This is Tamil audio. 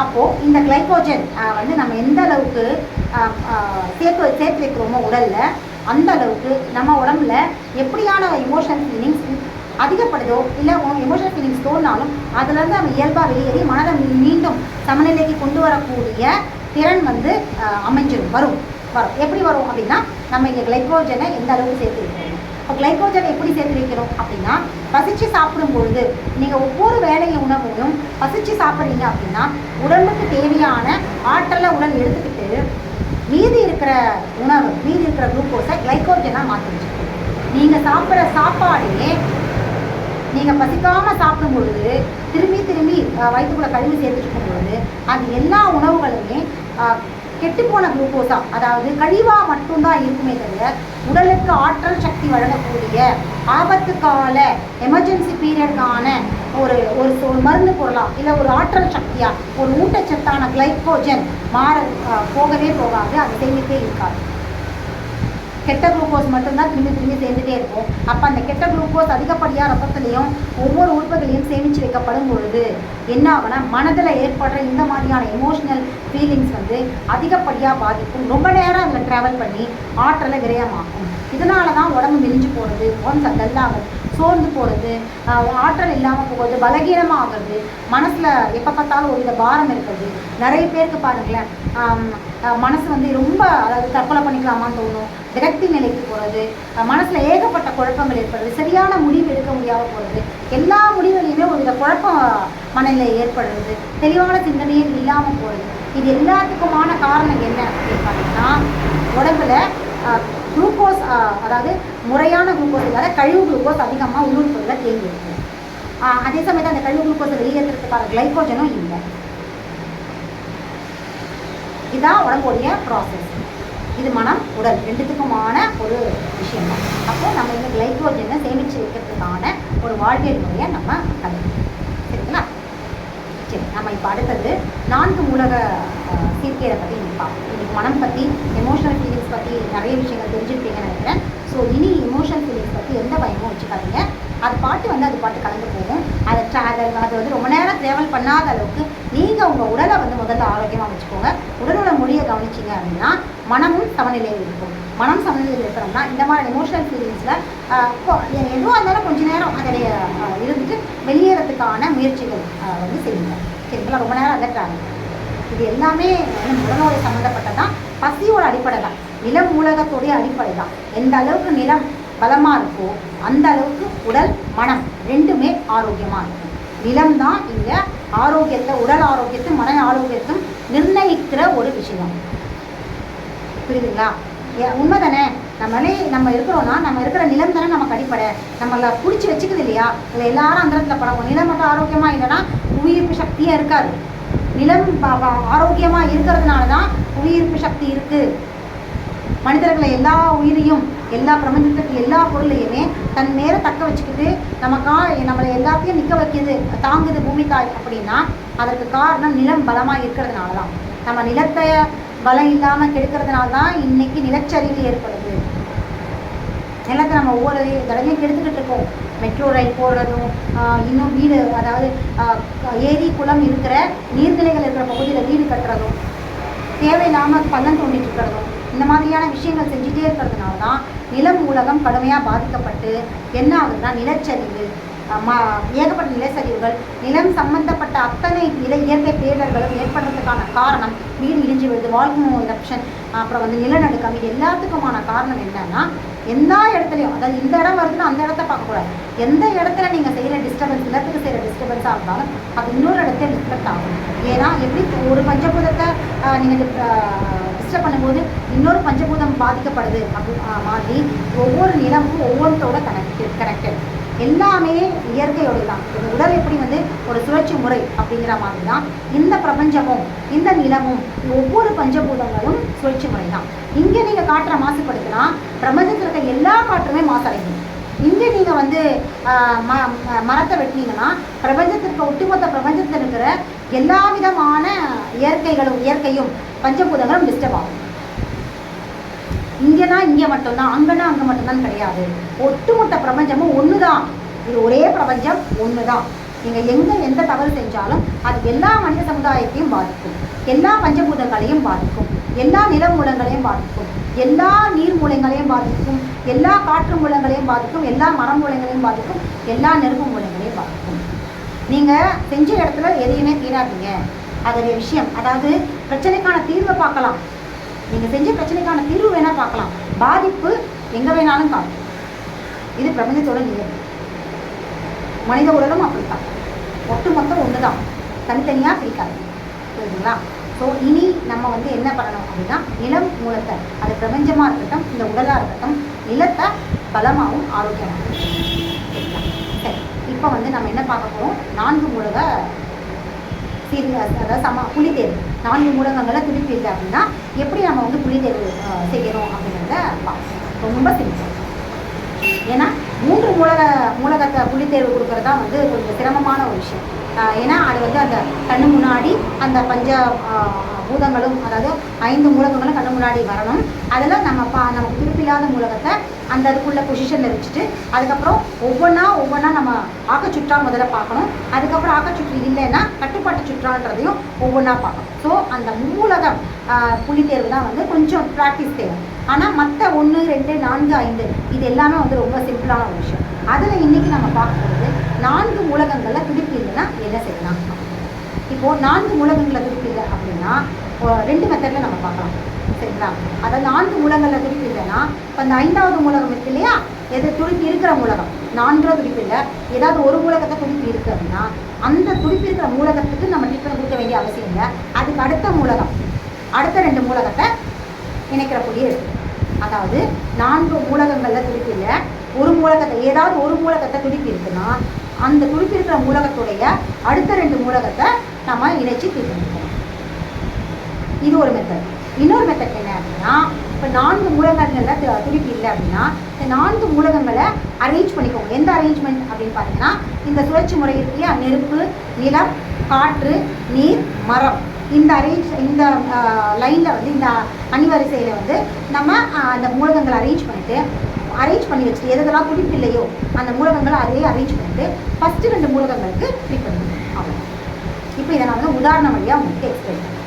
அப்போது இந்த கிளைக்கோஜன் வந்து நம்ம எந்த அளவுக்கு சேர்த்து சேர்த்து வைக்கிறோமோ உடலில் அந்த அளவுக்கு நம்ம உடம்புல எப்படியான எமோஷன் ஃபீலிங்ஸ் அதிகப்படுதோ இல்லை எமோஷனல் ஃபீலிங்ஸ் தோணினாலும் அதுலேருந்து நம்ம இயல்பாக வெளியேறி மனதை மீண்டும் சமநிலைக்கு கொண்டு வரக்கூடிய திறன் வந்து அமைஞ்சிடும் வரும் வரும். எப்படி வரும் அப்படின்னா நம்ம இங்கே கிளைக்கோஜனை எந்த அளவுக்கு சேர்த்து வைக்கிறோம். இப்போ கிளைக்கோஜனை எப்படி சேர்த்து வைக்கிறோம் அப்படின்னா பசிச்சு சாப்பிடும் பொழுது நீங்கள் ஒவ்வொரு வேலையும் பசிச்சு சாப்பிட்றீங்க அப்படின்னா உடம்புக்கு தேவையான ஆற்றலை உடன் எடுத்துக்கிட்டு மீதி இருக்கிற உணவு மீதி இருக்கிற குளுக்கோஸை கிளைக்கோஜனாக மாற்றி வச்சுக்கணும். நீங்கள் சாப்பிட்ற சாப்பாடையே நீங்கள் பசிக்காமல் சாப்பிடும் பொழுது திரும்பி திரும்பி வயிற்றுக்குள்ளே கழிவு சேர்த்துட்டு இருக்கும் பொழுது அது எல்லா உணவுகளுமே கெட்டுப்போன குளுக்கோஸா? அதாவது கழிவாக மட்டும்தான் இருக்குமே தவிர உடலுக்கு ஆற்றல் சக்தி வழங்கக்கூடிய ஆபத்து கால எமர்ஜென்சி பீரியடுக்கான ஒரு ஒரு மருந்து பொருளாக இல்லை ஒரு ஆற்றல் சக்தியாக ஒரு ஊட்டச்சத்தான கிளைக்கோஜன் மாற போகவே போகாது அது சேமிப்பே இருக்காது. கெட்ட குளுக்கோஸ் மட்டும்தான் திரும்பி திரும்பி சேர்ந்துட்டே இருக்கும். அப்போ அந்த கெட்ட குளுக்கோஸ் அதிகப்படியாக ரத்தத்துலேயும் ஒவ்வொரு உறுப்புகளையும் சேமித்து வைக்கப்படும் பொழுது என்ன ஆகுனா மனதில் ஏற்படுற இந்த மாதிரியான எமோஷனல் ஃபீலிங்ஸ் வந்து அதிகப்படியாக பாதிக்கும். ரொம்ப நேரம் அதில் ட்ராவல் பண்ணி ஆற்றலை விரயமாகும் இதனால தான் உடம்பு மெலிஞ்சு போகிறது உடம்பு டல்லாகும் சோர்ந்து போகிறது ஆற்றல் இல்லாமல் போகிறது பலகீனமாக ஆகிறது மனசில் எப்போ பார்த்தாலும் ஒரு வித பாரம் இருக்கிறது நிறைய பேருக்கு பாருங்களேன் மனசு வந்து ரொம்ப அதாவது தற்கொலை பண்ணிக்கலாமான்னு தோணும் விரக்தி நிலைக்கு போகிறது மனசில் ஏகப்பட்ட குழப்பங்கள் ஏற்படுறது சரியான முடிவு எடுக்க முடியாமல் போகிறது எல்லா முடிவுலையுமே ஒரு வித குழப்பம் மனநிலை ஏற்படுறது தெளிவான சிந்தனையே இல்லாமல் போகிறது இது எல்லாத்துக்குமான காரணம் என்ன அப்படின்னு பார்த்தீங்கன்னா உடம்புல குளுக்கோஸ் அதாவது முறையான குளுக்கோஸ் இல்லாத கழிவு குளுக்கோஸ் அதிகமாக உள்ளுறுப்புகளில் தேங்கி இருக்கு. அதே சமயத்தில் அந்த கழிவு குளுக்கோஸை வெளியேற்றுறதுக்கான கிளைகோஜனும் இல்லை. இதுதான் உடம்புடைய ப்ராசஸ் இது மனம் உடல் ரெண்டுத்துக்குமான ஒரு விஷயம் தான் அப்போ நம்ம இந்த கிளைகோஜனை சேமித்து வைக்கிறதுக்கான ஒரு வாழ்வியல் முறையை நம்ம கற்றுக்கணும் சரிங்களா? சரி நம்ம இப்போ அடுத்தது நான்கு மூலக சீர்கேடை பற்றி இன்னைக்கு பார்ப்போம் இன்னைக்கு மனம் பற்றி எமோஷனல் ஃபீலிங்ஸ் பற்றி நிறைய விஷயங்கள் தெரிஞ்சுருப்பீங்கன்னு நினைக்கிறேன். ஸோ இனி எமோஷனல் ஃபீலிங்ஸ் பற்றி எந்த பயமும் வச்சுக்காதீங்க. அது பாட்டு வந்து அது பாட்டு கலந்து போகும். அதை ட்ராவல் அது வந்து ரொம்ப நேரம் ட்ராவல் பண்ணாத அளவுக்கு நீங்கள் உங்கள் உடலை வந்து முதல்ல ஆரோக்கியமாக வச்சுக்கோங்க. உடலோட மொழியை கவனிச்சிங்க அப்படின்னா மனமும் சமநிலையில் இருக்கும். மனம் சமநிலையில் இருக்கிறோம்னா இந்த மாதிரி எமோஷனல் ஃபீலிங்ஸில் எதுவாக இருந்தாலும் கொஞ்ச நேரம் அதில் இருந்துட்டு வெளியேறதுக்கான முயற்சிகள் வந்து செய்யுங்க. சரிங்களா? ரொம்ப நேரம் அதை ட்ராவல் இது எல்லாமே வந்து சம்மந்தப்பட்டதான் பசியோட அடிப்படை தான் நிலம் மூலகத்துடைய அடிப்படை தான் எந்த அளவுக்கு நிலம் பலமாக இருக்கோ அந்த அளவுக்கு உடல் மனம் ரெண்டுமே ஆரோக்கியமாக இருக்கும். நிலம் தான் இங்கே ஆரோக்கியத்தை உடல் ஆரோக்கியத்தையும் மன ஆரோக்கியத்தையும் நிர்ணயிக்கிற ஒரு விஷயம். புரியுதுங்களா? ஏ- உண்மைதானே? நம்மளே நம்ம இருக்கிறோம்னா நம்ம இருக்கிற நிலம் தானே நமக்கு அடிப்படை. நம்மளை பிடிச்சி வச்சுக்குது இல்லையா? இல்லை எல்லாரும் அந்த இடத்துல பழகும் நிலம் மட்டும் ஆரோக்கியமாக இல்லைன்னா உயிர்ப்பு சக்தியாக இருக்காது. நிலம் ஆரோக்கியமாக இருக்கிறதுனால தான் புவியீர்ப்பு சக்தி இருக்குது மனிதர்களை எல்லா உயிரையும் எல்லா பிரபஞ்சத்துக்கு எல்லா பொருளையுமே தன் மேல தக்க வச்சுக்கிட்டு நமக்கா நம்மளை எல்லாத்தையும் நிற்க வைக்கிது தாங்குது பூமி தாய் அப்படின்னா அதற்கு காரணம் நிலம் பலமாக இருக்கிறதுனால தான் நம்ம நிலத்தை பலம் இல்லாமல் கெடுக்கிறதுனால தான் இன்னைக்கு நிலச்சரிவு ஏற்படுது. நிலத்தை நம்ம ஒவ்வொரு தடவையும் கெடுத்துக்கிட்டு இருக்கோம். மெட்ரோ ரயில் போடுறதும் இன்னும் வீடு அதாவது ஏரி குளம் இருக்கிற நீர்நிலைகள் இருக்கிற பகுதியில் வீடு கட்டுறதும் தேவையில்லாமல் பள்ளம் தோண்டிட்டு இருக்கிறதும் இந்த மாதிரியான விஷயங்கள் செஞ்சுட்டே இருக்கிறதுனால தான் நிலம் உலகம் கடுமையாக பாதிக்கப்பட்டு என்ன ஆகுதுன்னா நிலச்சரிவு மா ஏகப்பட்ட நிலச்சரிவுகள் நிலம் சம்பந்தப்பட்ட அத்தனை நில இயற்கை பேரர்களும் ஏற்படுறதுக்கான காரணம் வீடு இடிஞ்சு விழுது வால்மோ இரப்ஷன் அப்புறம் வந்து நிலநடுக்கம் இது எல்லாத்துக்குமான காரணம் என்னன்னா எல்லா இடத்துலையும் அதாவது இந்த இடம் வருதுன்னா அந்த இடத்த பார்க்கக்கூடாது. எந்த இடத்துல நீங்கள் செய்கிற டிஸ்டர்பன்ஸ் நிலத்துக்கு செய்கிற டிஸ்டர்பன்ஸாக இருந்தாலும் அது இன்னொரு இடத்துல ரிஃப்ளெக்ட் ஆகும். ஏன்னா எப்படி ஒரு பஞ்சபூதத்தை நீங்கள் டிஸ்டர்ப் பண்ணும்போது இன்னொரு பஞ்சபூதம் பாதிக்கப்படுது அப்படி மாதிரி ஒவ்வொரு நிலமும் ஒவ்வொன்றோட கனெக்டட் கனெக்டட் எல்லாமே இயற்கையோடு தான் இந்த உடல் எப்படி வந்து ஒரு சுழற்சி முறை அப்படிங்கிற மாதிரி தான் இந்த பிரபஞ்சமும் இந்த நிலமும் ஒவ்வொரு பஞ்சபூதங்களும் சுழற்சி முறை தான் இங்கே நீங்கள் காற்றை மாசுபடுத்தினா பிரபஞ்சத்தில் இருக்க எல்லா காற்றுமே மாசடையும். இங்கே நீங்கள் வந்து ம ம- மரத்தை வெட்டினீங்கன்னா பிரபஞ்சத்திற்கு ஒட்டுமொத்த பிரபஞ்சத்தில் இருக்கிற எல்லா விதமான இயற்கைகளும் இயற்கையும் பஞ்சபூதங்களும் டிஸ்டர்ப் ஆகும். இங்கேனா இங்கே மட்டும்தான் அங்கேனா அங்கே மட்டும்தான் கிடையாது. ஒட்டுமொத்த பிரபஞ்சமும் ஒன்று தான் இது ஒரே பிரபஞ்சம் ஒன்று தான் நீங்கள் எங்கே எந்த தவறு செஞ்சாலும் அது எல்லா மனித சமுதாயத்தையும் பாதிக்கும். எல்லா பஞ்சபூதங்களையும் பாதிக்கும். எல்லா நில மூலங்களையும் பாதிக்கும். எல்லா நீர் மூலங்களையும் பாதிக்கும். எல்லா காற்று மூலங்களையும் பாதிக்கும். எல்லா மரம் மூலங்களையும் பாதிக்கும். எல்லா நெருப்பு மூலங்களையும் பாதிக்கும். நீங்கள் செஞ்ச இடத்துல எதையுமே தீராதீங்க அதோடைய விஷயம். அதாவது பிரச்சனைக்கான தீர்வை பார்க்கலாம். நீங்கள் செஞ்ச பிரச்சனைக்கான தீர்வு வேணால் பார்க்கலாம். பாதிப்பு எங்கே வேணாலும் காணும் இது பிரபஞ்சத்தோட நியதி. மனித உடலும் அப்படித்தான். ஒட்டு மொத்தம் ஒன்று தான் தனித்தனியாக பிரிக்காது. புரியுதுங்களா? ஸோ இனி நம்ம வந்து என்ன பண்ணணும் அப்படின்னா நிலம் மூலத்தை அது பிரபஞ்சமாக இருக்கட்டும் இந்த உடலாக இருக்கட்டும் நிலத்தை பலமாகவும் ஆரோக்கியமாகவும். சரி. இப்போ வந்து நம்ம என்ன பார்க்க போகிறோம் நான்கு மூலக சிறு அதாவது சம புலித்தேர்வு நான்கு மூலகங்களை துடிப்பீங்க அப்படின்னா எப்படி நம்ம வந்து புலித்தேர்வு செய்யணும் அப்படிங்கிறத ரொம்ப சிம்பிள் ஏன்னா மூன்று மூலக மூலகத்தை புலித்தேர்வு கொடுக்கறது தான் வந்து கொஞ்சம் சிரமமான ஒரு விஷயம். ஏன்னா அது வந்து அந்த கண்ணு முன்னாடி அந்த பஞ்ச பூதங்களும் அதாவது ஐந்து மூலகங்களும் கண்ணு முன்னாடி வரணும். அதில் நம்ம பா நமக்கு திருப்பில்லாத மூலகத்தை அந்த அதுக்குள்ள பொசிஷனில் வச்சுட்டு அதுக்கப்புறம் ஒவ்வொன்றா ஒவ்வொன்றா நம்ம ஆக்கச்சுற்றா முதல்ல பார்க்கணும். அதுக்கப்புறம் ஆக்கச்சுற்று இல்லைன்னா கட்டுப்பாட்டு சுற்றான்றதையும் ஒவ்வொன்றா பார்க்கணும். ஸோ அந்த மூலகம் ஆஹ், புள்ளித்தேர்வு தான் வந்து கொஞ்சம் ப்ராக்டிஸ் தேவை. ஆனால் மற்ற ஒன்று ரெண்டு நான்கு ஐந்து இது எல்லாமே வந்து ரொம்ப சிம்பிளான ஒரு விஷயம். அதில் இன்றைக்கி நம்ம பார்க்கும்போது நான்கு மூலகங்களில் துடிப்பு இல்லைன்னா என்ன செய்யலாம்? இப்போது நான்கு உலகங்களை துடிப்பு இல்லை அப்படின்னா ரெண்டு மெத்தடில் நம்ம பார்க்கலாம். சரிங்களா? அதாவது நான்கு மூலங்களில் துடிப்பு இல்லைன்னா இப்போ அந்த ஐந்தாவது மூலகம் இருக்கு இல்லையா? எது துடிப்பு இருக்கிற மூலகம். நான்கிற துடிப்பு இல்லை. ஏதாவது ஒரு மூலகத்தை துடிப்பு இருக்குது அப்படின்னா அந்த துடிப்பு இருக்கிற மூலகத்துக்கு நம்ம ட்ரீட்மெண்ட் கொடுக்க வேண்டிய அவசியம் இல்லை. அதுக்கு அடுத்த மூலகம் அடுத்த ரெண்டு மூலகத்தை இணைக்கிறக்கூடிய இருக்குது அதாவது நான்கு மூலகங்களில் துடிப்பு இல்லை. ஒரு மூலகத்தை ஏதாவது ஒரு மூலகத்தை துடிப்பு இருக்குன்னா அந்த துடிப்பு இருக்கிற மூலகத்துடைய அடுத்த ரெண்டு மூலகத்தை நம்ம இணைச்சி தீர்க்கணும் இது ஒரு மெத்தட் இன்னொரு மெத்தட் என்ன அப்படின்னா இப்போ நான்கு மூலகங்களில் து- துடிப்பு இல்லை அப்படின்னா இந்த நான்கு மூலகங்களை அரேஞ்ச் பண்ணிக்கோங்க. எந்த அரேஞ்ச்மெண்ட் அப்படின்னு பார்த்தீங்கன்னா இந்த சுழற்சி முறை இருக்கு நெருப்பு நிலம் காற்று நீர் மரம். இந்த அரேஞ்ச் இந்த லைனில் வந்து இந்த அணிவரிசையில் வந்து நம்ம அந்த மூலகங்களை அரேஞ்ச் பண்ணிட்டு அரேஞ்ச் பண்ணி வச்சுட்டு எதெல்லாம் துடிப்பு இல்லையோ அந்த மூலகங்களை அதே அரேஞ்ச் பண்ணிட்டு ஃபஸ்ட்டு ரெண்டு மூலகங்களுக்கு ட்ரீட் பண்ணிக்கணும் அவ்வளோ இப்போ இதை நான் வந்து உதாரண வழியாக உங்களுக்கு எக்ஸ்பிளைன் பண்ணுறேன்